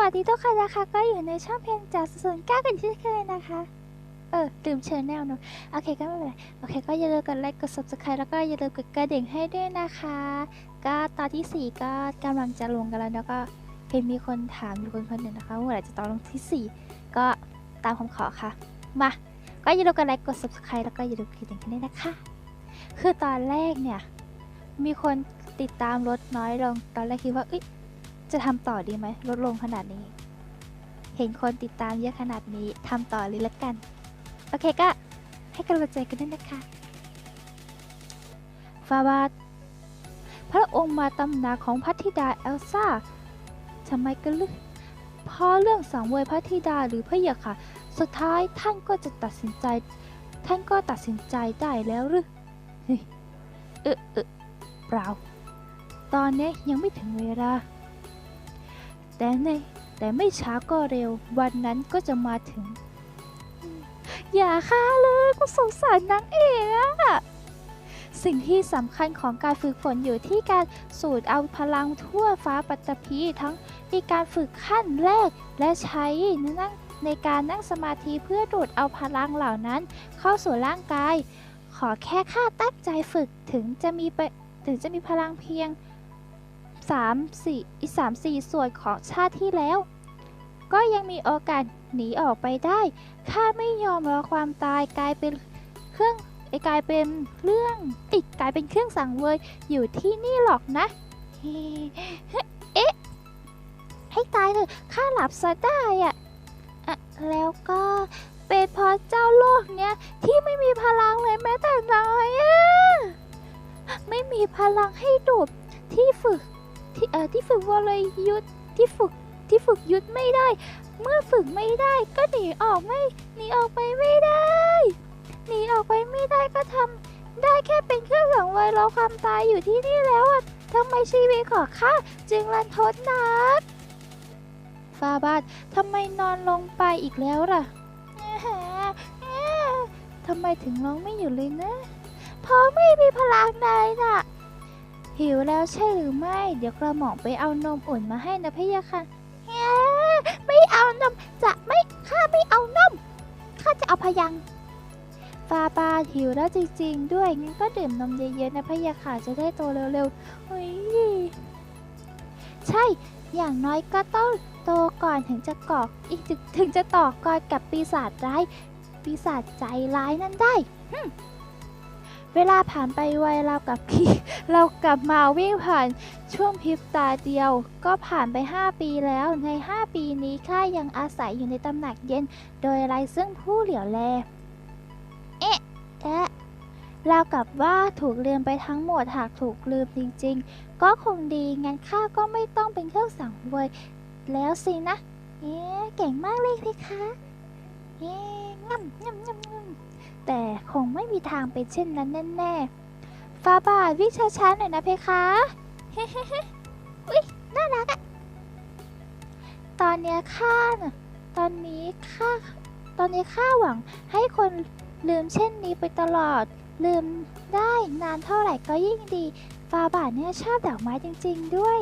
วัสดีทุกคนนะคะ ก็อยู่ในช่องเพลงจากศูนย์เก้ากันเช่นเคยนะคะ เออลืมเชิญแนวเนอะโอเคก็ไม่เป็นไร โอเค ก็อย่าลืมกดไลค์กด subscribe แล้วก็อย่าลืมกดกระดิ่งให้ด้วยนะคะ ก็ตอนที่ 4 ก็กำลังจะลงกันแล้วแล้วก็เห็นมีคนถามอยู่คนคนหนึ่งนะคะว่าเมื่อไหร่จะตอนลงที่ 4 ก็ตามคำขอค่ะ มา ก็อย่าลืมกดไลค์กด subscribe แล้วก็อย่าลืมกดกระดิ่งกันด้วยนะคะ คือตอนแรกเนี่ยมีคนติดตามลดน้อยลงตอนแรกคิดว่าเอ้ย จะทำต่อดีไหมลดลงขนาดนี้ เห็นคนติดตามเยอะขนาดนี้ทำต่อเลยละกัน โอเคก็ให้กำลังใจกันด้วยนะคะฟาบาพระองค์มาตำหนักของพระธิดาเอลซ่าทำไมกันลึกเพราะเรื่องสังเวยพระธิดาหรือพระเยาค่ะ สุดท้ายท่านก็จะตัดสินใจ ท่านก็ตัดสินใจได้แล้วหรือเออเออเปล่า ตอนนี้ยังไม่ถึงเวลา แต่ในแต่ไม่ช้าก็เร็ว วันนั้นก็จะมาถึง อย่าฆ่าเลยกูสงสารนางเอกอะสิ่งที่สำคัญของการฝึกฝนอยู่ที่การสูดเอาพลังทั่วฟ้าปัตภีทั้งในการฝึกขั้นแรกและใช้นั่งในการนั่งสมาธิเพื่อดูดเอาพลังเหล่านั้น เข้าสู่ร่างกาย ขอแค่ข้าตั้งใจฝึกถึงจะมีไปถึงจะมีพลังเพียง 3 4อีก3 4 ส่วนของชาติที่แล้ว ก็ยังมีโอกาสหนีออกไปได้ ข้าไม่ยอมรอความตายกลายเป็นเครื่องไอกลายเป็นเรื่องอีกกลายเป็นเครื่องสังเวยอยู่ที่นี่หรอกนะ เอ๊ะ ให้ตายเถอะข้าหลับซะได้อะอะแล้วก็เป็นเพราะเจ้าโลกเนี้ยที่ไม่มีพลังเลยแม้แต่น้อยอะไม่มีพลังให้ดูดที่ฝึก ที่เอ่อที่ฝึกวรยุทธ์ที่ฝึกที่ฝึกยุทธไม่ได้ เมื่อฝึกไม่ได้ก็หนีออกไม่หนีออกไปไม่ได้ หนีออกไปไม่ได้ก็ทำได้แค่เป็นเครื่องสังเวยรอความตายอยู่ที่นี่แล้วอะทำไมชีวิตของข้าจึงรันทดนักฟาบาททำไมนอนลงไปอีกแล้วล่ะทำไมถึงร้องไม่หยุดเลยนะเพราะไม่มีพลังใดน่ะ หิวแล้วใช่หรือไม่ เดี๋ยวกระหม่อมไปเอานมอุ่นมาให้นะพี่ยะค่ะแง่ไม่เอานม จะไม่ข้าไม่เอานม ข้าจะเอาพยัง ฟาบาหิวแล้วจริงๆ ด้วย งั้นก็ดื่มนมเยอะๆนะพะยะค่ะจะได้โตเร็วๆเฮ้ยใช่ อย่างน้อยก็ต้องโตก่อนถึงจะกอกอีกถึงจะต่อกรกับปีศาจร้าย ปีศาจใจร้ายนั่นได้หึ่ม เวลาผ่านไปไวเรากับพี่เรากลับมาวิ่งผ่านช่วงพริบตาเดียว ก็ผ่านไป 5 ปีแล้ว ใน 5 ปีนี้ข้ายังอาศัยอยู่ในตำหนักเย็น โดยไรซึ่งผู้เหลียวแล เอ๊ะแอะเรากับว่าถูกลืมไปทั้งหมดหากถูกลืมจริง ๆ ก็คงดีงั้นข้าก็ไม่ต้องเป็นเครื่องสังเวยแล้วสินะเอ๊ะเก่งมากเลยเพคะเอ๊ะง่ำง่ำง่ำง่ำ แต่คงไม่มีทางเป็นเช่นนั้นแน่ๆฟาบาทวิ่งช้าๆหน่อยนะเพคะเฮ้เฮ้อุ๊ยน่ารักอะตอนเนี้ยข้าตอนนี้ข้าตอนนี้ข้าหวังให้คนลืมเช่นนี้ไปตลอด ลืมได้นานเท่าไหร่ก็ยิ่งดี ฟาบาทเนี่ยชอบดอกไม้จริง ๆ ด้วย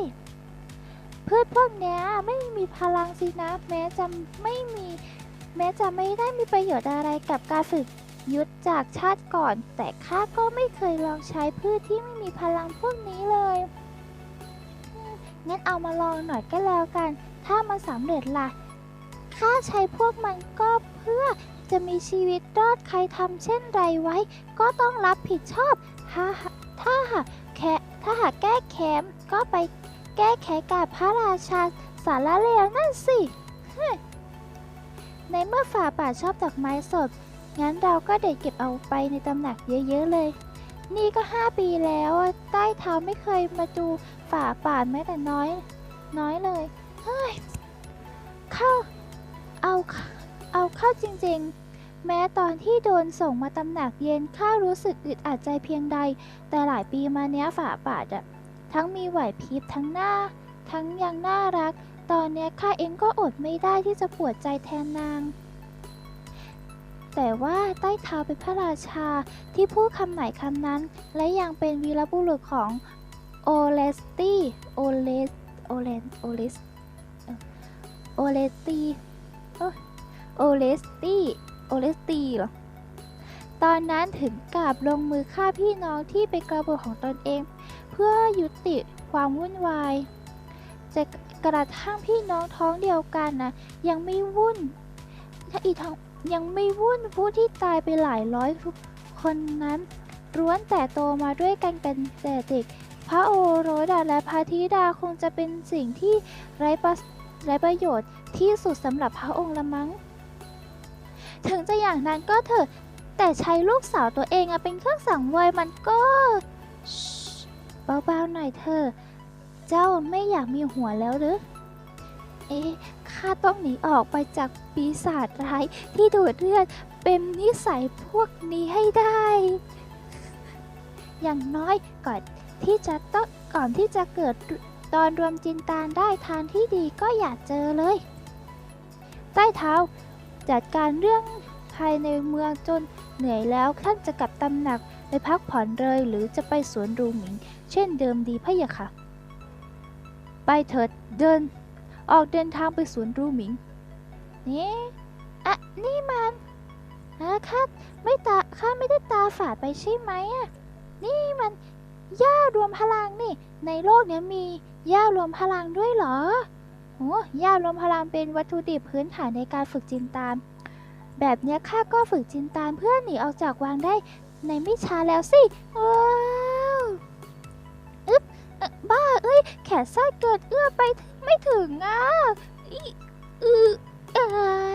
พืชพวกเนี้ยไม่มีพลังสินะแม้จะไม่มี แม้จะไม่ได้มีประโยชน์อะไรกับการฝึก ยุทธจากชาติก่อน แต่ข้าก็ไม่เคยลองใช้พืชที่ไม่มีพลังพวกนี้เลยงั้นเอามาลองหน่อยก็แล้วกัน ถ้ามันสำเร็จละ่ะ ข้าใช้พวกมันก็เพื่อจะมีชีวิตรอดใครทำเช่นไรไว้ ก็ต้องรับผิดชอบ ถ้าถ้าหากแคถ้าหากแก้แค้นก็ไปแก้แค้นกับพระราชาสารเลวนั่นสิ ในเมื่อฝ่าป่าชอบดอกไม้สด งั้นเราก็เด็ดเก็บเอาไปในตำหนักเยอะๆเลย นี่ก็ห้าปีแล้ว ใต้เท้าไม่เคยมาดูฝ่าป่าแม้แต่น้อย น้อยเลย เฮ้ย เข้า เอา เอาเข้าจริงๆ แม้ตอนที่โดนส่งมาตำหนักเย็นข้ารู้สึกอึดอัดใจเพียงใด แต่หลายปีมาเนี้ยฝ่าบาทอะทั้งมีไหวพริบทั้งหน้า ทั้งยังน่ารัก ตอนเนี้ยข้าเองก็อดไม่ได้ที่จะปวดใจแทนนาง แต่ว่าใต้เท้าเป็นพระราชาที่พูดคำไหนคำนั้น และยังเป็นวีรบุรุษของโอเลสตีโอเลสโอเลนโอเลสโอเลสตีโอเลสตีโอเลสตีเหรอตอนนั้นถึงกับลงมือฆ่าพี่น้องที่เป็นกระบฏของตนเอง เพื่อยุติความวุ่นวายจะกระทั่งพี่น้องท้องเดียวกันนะยังไม่วุ่นถ้าอีกท้อง ยังไม่วุ่นผู้ที่ตายไปหลายร้อยคนนั้นร้วนแต่โตมาด้วยกันเป็นแต่เด็ก พระโอรสและพระธิดาคงจะเป็นสิ่งที่ไร้ประไร้ประโยชน์ที่สุดสำหรับพระองค์ละมั้ง ถึงจะอย่างนั้นก็เถอะ แต่ใช้ลูกสาวตัวเองอะเป็นเครื่องสังเวยมันก็เบาๆหน่อยเถอะเจ้าไม่อยากมีหัวแล้วหรือ เอ๊ะ ข้าต้องหนีออกไปจากปีศาจร้ายที่ดูดเลือดเป็นนิสัยพวกนี้ให้ได้ อย่างน้อยก่อนที่จะต้องก่อนที่จะเกิดตอนรวมจินตานได้ทางที่ดีก็อย่าเจอเลย ใต้เท้าจัดการเรื่องภายในเมืองจนเหนื่อยแล้วท่านจะกลับตำหนักไปพักผ่อนเลย หรือจะไปสวนรูหมิง เช่นเดิมดีพะยะค่ะ ไปเถิดเดิน ออกเดินทางไปสวนรูหมิง นี่อะนี่มันอะข้าไม่ตาข้าไม่ได้ตาฝาดไปใช่ไหมอะนี่มันหญ้ารวมพลังนี่ ในโลกนี้มีหญ้ารวมพลังด้วยเหรอโอ้หญ้ารวมพลังเป็นวัตถุดิบพื้นฐานในการฝึกจินตาม แบบนี้ข้าก็ฝึกจินตามเพื่อหนีออกจากวังได้ในไม่ช้าแล้วสิว้าว อึ๊บเอ่อบ้า เอ้ย แขนสั้นเกิดเอื้อไป ไม่ถึงอะอือเอ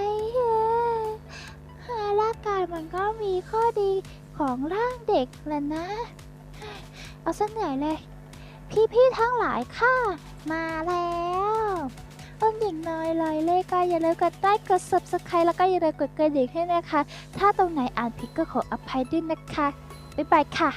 ยฮาร่างกายมันก็มีข้อดีของร่างเด็กแหละนะ เอาซะเหน่อยเลย พี่ๆทั้งหลายค่ะ มาแล้วองค์หญิงน้อยลอยเล่ก็อย่าลืมกดไลค์กด subscribe แล้วก็อย่าลืมกดกระดิ่งให้นะคะ ถ้าตรงไหนอ่านผิดก็ขออภัยด้วยนะคะ บ๊ายบายค่ะ